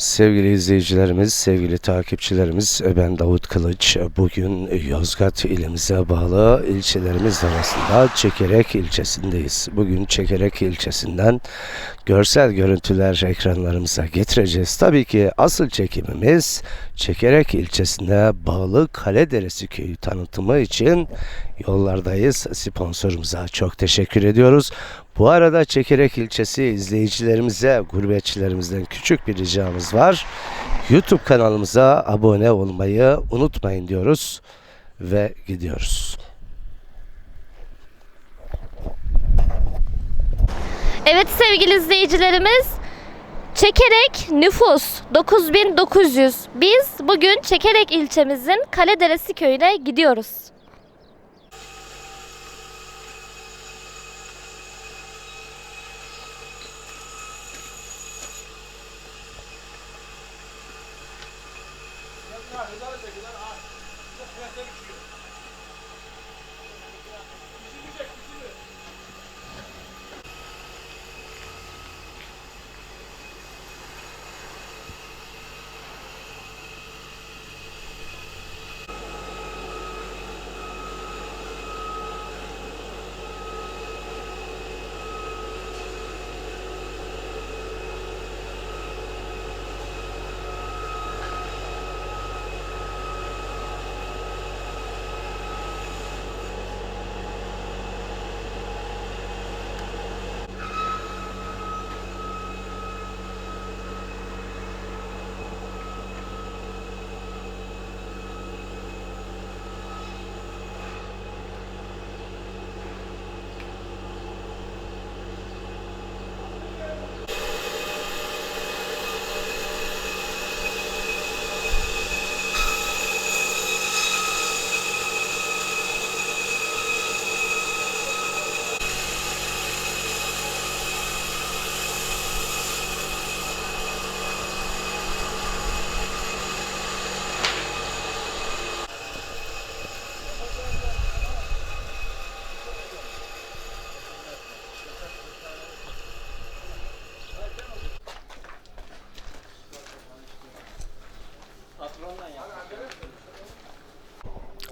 Sevgili izleyicilerimiz, sevgili takipçilerimiz, ben Davut Kılıç. Bugün Yozgat ilimize bağlı ilçelerimiz arasında Çekerek ilçesindeyiz. Bugün Çekerek ilçesinden görsel görüntüler ekranlarımıza getireceğiz. Tabii ki asıl çekimimiz Çekerek ilçesine bağlı Kalederesi köyü tanıtımı için yollardayız. Sponsorumuza çok teşekkür ediyoruz. Bu arada Çekerek ilçesi izleyicilerimize, gurbetçilerimizden küçük bir ricamız var. YouTube kanalımıza abone olmayı unutmayın diyoruz ve gidiyoruz. Evet sevgili izleyicilerimiz, Çekerek nüfus 9900. Biz bugün Çekerek ilçemizin Kalederesi köyüne gidiyoruz. Rıza da çekiyor lan ağaç. Kıyafetler uçuyor.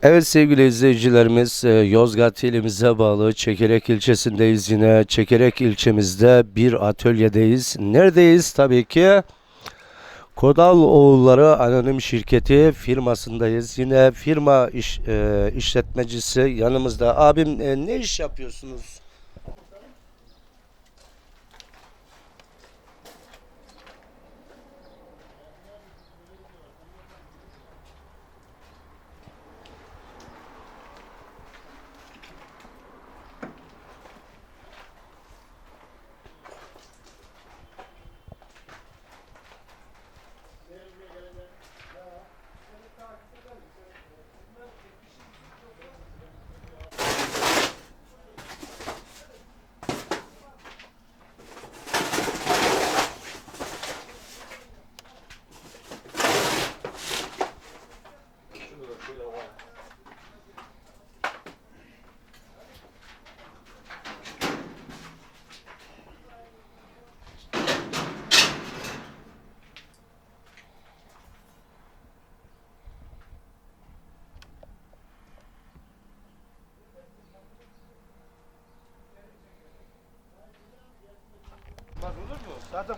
Evet sevgili izleyicilerimiz e, Yozgat ilimize bağlı Çekerek ilçesindeyiz yine. Çekerek ilçemizde bir atölyedeyiz. Neredeyiz? Tabii ki Kodal Oğulları Anonim Şirketi firmasındayız. Yine firma iş, e, işletmecisi yanımızda. Abim e, ne iş yapıyorsunuz?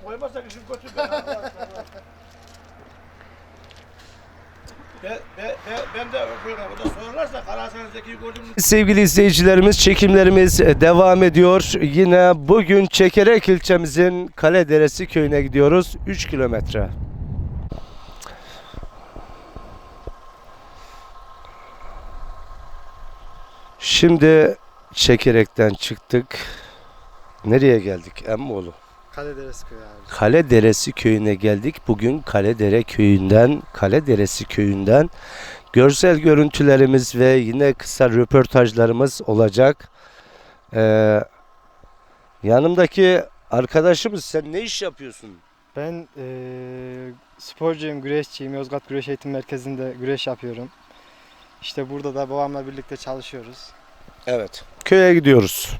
Koymazsak işin kötü. Sevgili izleyicilerimiz çekimlerimiz devam ediyor. Yine bugün Çekerek ilçemizin Kalederesi köyüne gidiyoruz. 3 kilometre. Şimdi Çekerek'ten çıktık. Nereye geldik Emmoğlu? Kalederesi köyü abi. Kale Deresi köyüne geldik. Bugün Kale Dere köyünden, Kale Deresi köyünden görsel görüntülerimiz ve yine kısa röportajlarımız olacak. Ee, yanımdaki arkadaşımız sen ne iş yapıyorsun? Ben eee sporcuyum, güreşçiyim. Yozgat Güreş Eğitim Merkezi'nde güreş yapıyorum. İşte burada da babamla birlikte çalışıyoruz. Evet. Köye gidiyoruz.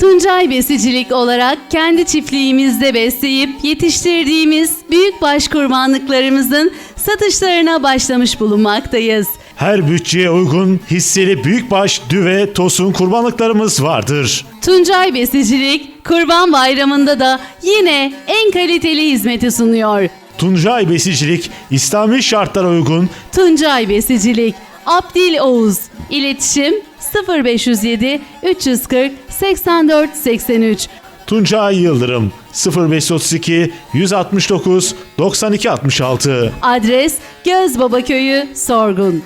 Tuncay Besicilik olarak kendi çiftliğimizde besleyip yetiştirdiğimiz büyükbaş kurbanlıklarımızın satışlarına başlamış bulunmaktayız. Her bütçeye uygun hisseli büyükbaş, düve, tosun kurbanlıklarımız vardır. Tuncay Besicilik Kurban Bayramı'nda da yine en kaliteli hizmeti sunuyor. Tuncay Besicilik, İslami şartlara uygun Tuncay Besicilik Abdil Oğuz İletişim 0507 340 84 83 Tuncay Yıldırım 0532 169 92 66 Adres Gözbaba Köyü Sorgun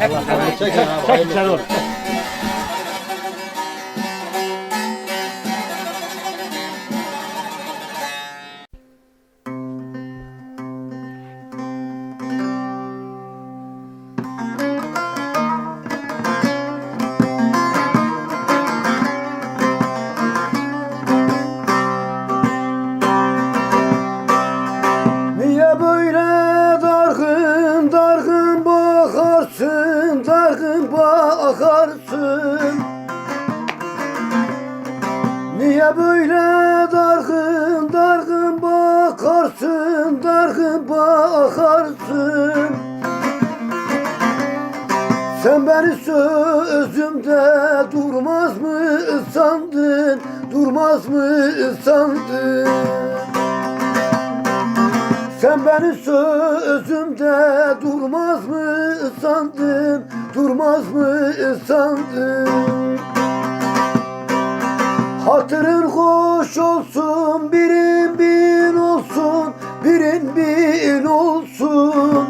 Niye bakarsın dargın bakarsın. Sen beni sözümde durmaz mı sandın? Durmaz mı sandın? Sen beni sözümde durmaz mı sandın, durmaz mı sandın? Hatırın hoş olsun, birin olsun.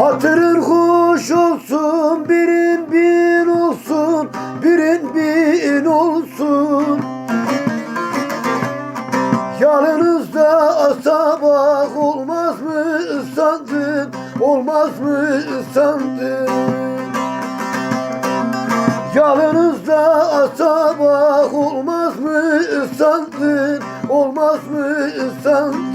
Hatırın hoş olsun, birin bin olsun, birin bin olsun. Yanınızda sabah olmaz mı sandın, olmaz mı sandın? Yanınızda sabah olmaz mı sandın, olmaz mı sandın?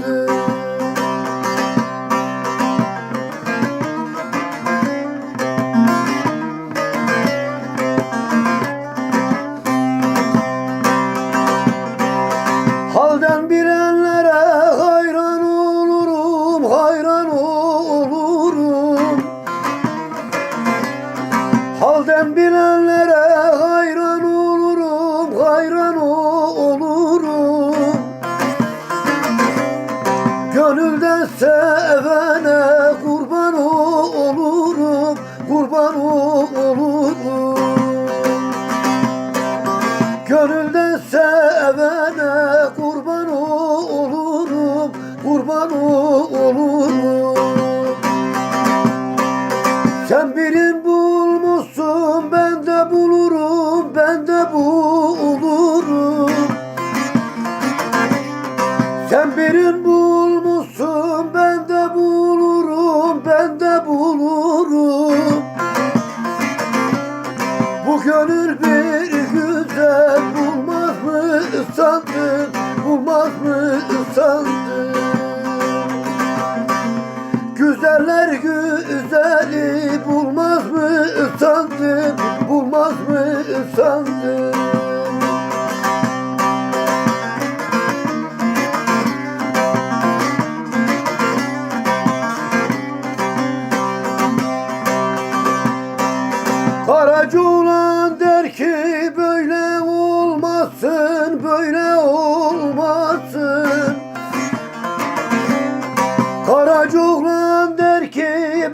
Kurban olurum. Sen birin bulmuşsun, ben de bulurum, ben de bulurum. Sen birin bulmuşsun, ben de bulurum, ben de bulurum. Bu gönül bir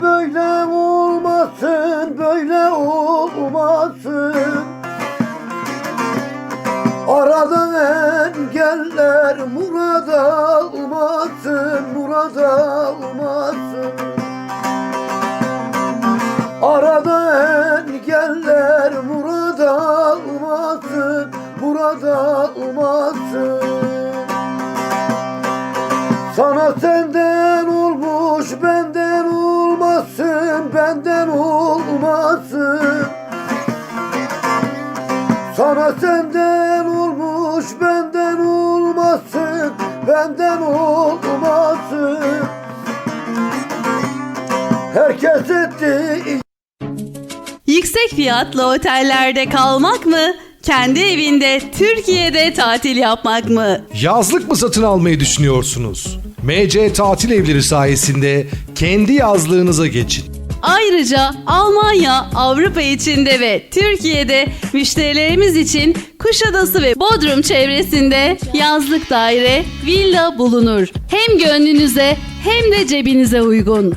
böyle olmasın, böyle olmasın. Aradan engeller murada almasın, murada almasın. Arada engeller murada almasın, burada almasın. Senden olmuş benden olmasın, benden olmasın. Herkes etti Yüksek fiyatlı otellerde kalmak mı? Kendi evinde Türkiye'de tatil yapmak mı? Yazlık mı satın almayı düşünüyorsunuz? MC Tatil Evleri sayesinde kendi yazlığınıza geçin. Ayrıca Almanya, Avrupa içinde ve Türkiye'de müşterilerimiz için Kuşadası ve Bodrum çevresinde yazlık daire, villa bulunur. Hem gönlünüze hem de cebinize uygun.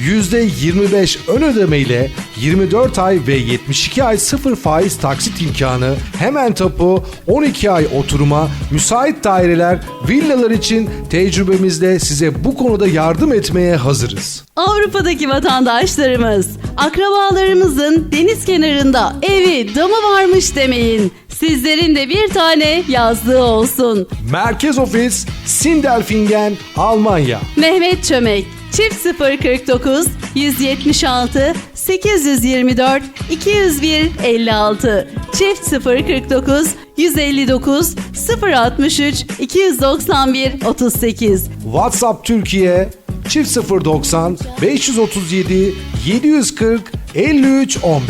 %25 ön ödeme ile 24 ay ve 72 ay sıfır faiz taksit imkanı, hemen tapu, 12 ay oturuma, müsait daireler, villalar için tecrübemizle size bu konuda yardım etmeye hazırız. Avrupa'daki vatandaşlarımız, akrabalarımızın deniz kenarında evi, damı varmış demeyin. Sizlerin de bir tane yazlığı olsun. Merkez ofis Sindelfingen, Almanya. Mehmet Çömek Çift 049 176 824 201 56 Çift 049 159 063 291 38 WhatsApp Türkiye çift 090 537 740 53 15.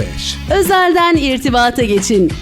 Özelden irtibata geçin.